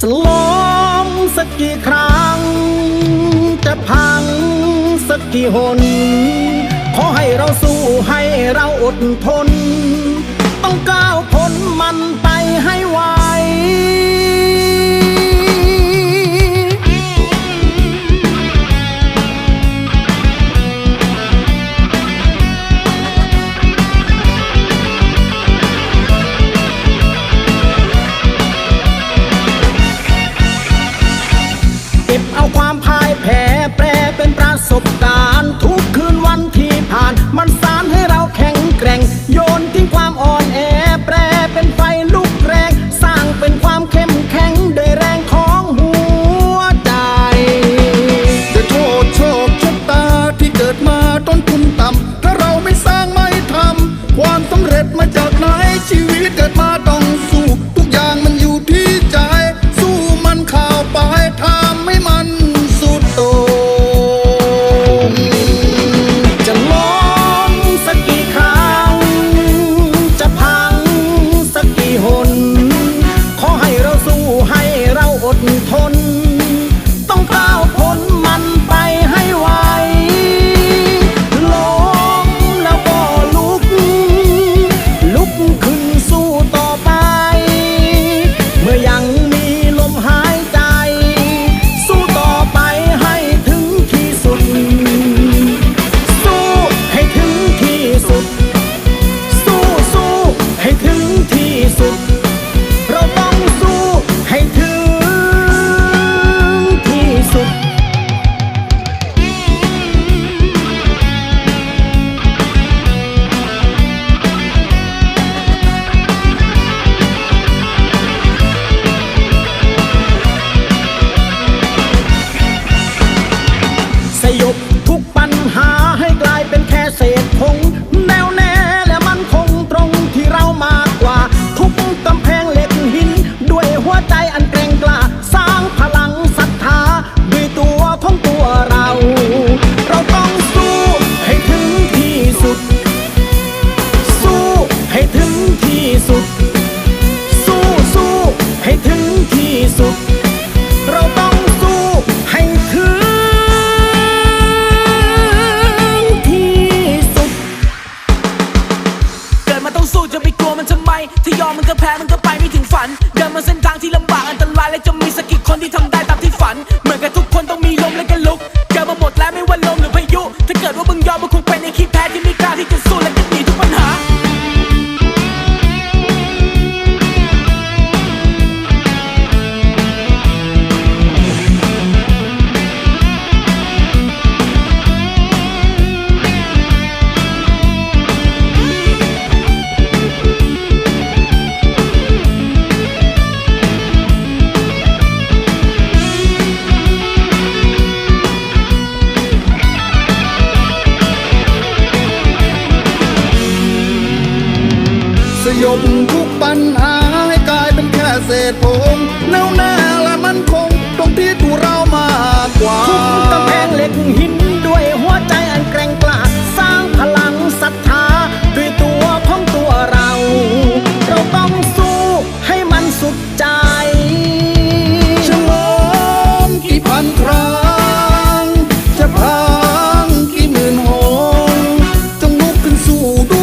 จะล้มสักกี่ครั้ง จะพังสักกี่หน ขอให้เราสู้ให้เราอดทน ต้องก้าวพ้นมันไป บเอาความพ่ายแพ้แปลเป็นประสบการณ์ ทุกคืนวันที่ผ่าน มันสานให้เราแข็งแกร่ง โยนทิ้งความอ่อนแอ แปลเป็นไฟลุกแรง สร้างเป็นความเข้มแข็งด้วยแรงของหัวใจ จะโทษโชคชะตาที่เกิดมาต้นทุนต่ำถ้าเราไม่สร้างไม่ทำความสำเร็จมาจากไหนชีวิตเกิดมาต้องสู้ สู้จะไปกลัวมันทำไมที่ยอมมันก็แพ้มันก็ไปไม่ถึงฝัน เดินมาเส้นทางที่ลำบากอันตรายและจะมีสักกี่คนที่ทำได้ตามที่ฝัน สยบทุกปัญหาให้กลายเป็นแค่เศษผงแน่วแน่และมันคงตรงที่ตัวเรามากกว่าทุกกำแพงเหล็กหินด้วยหัวใจอันแกร่งกล้าสร้างพลังศรัทธาด้วยตัวของตัวเรา เราต้องสู้ให้มันสุดใจฉลงกี่พันครั้งจะพังกี่หมื่นหงจงลุกขึ้นสู้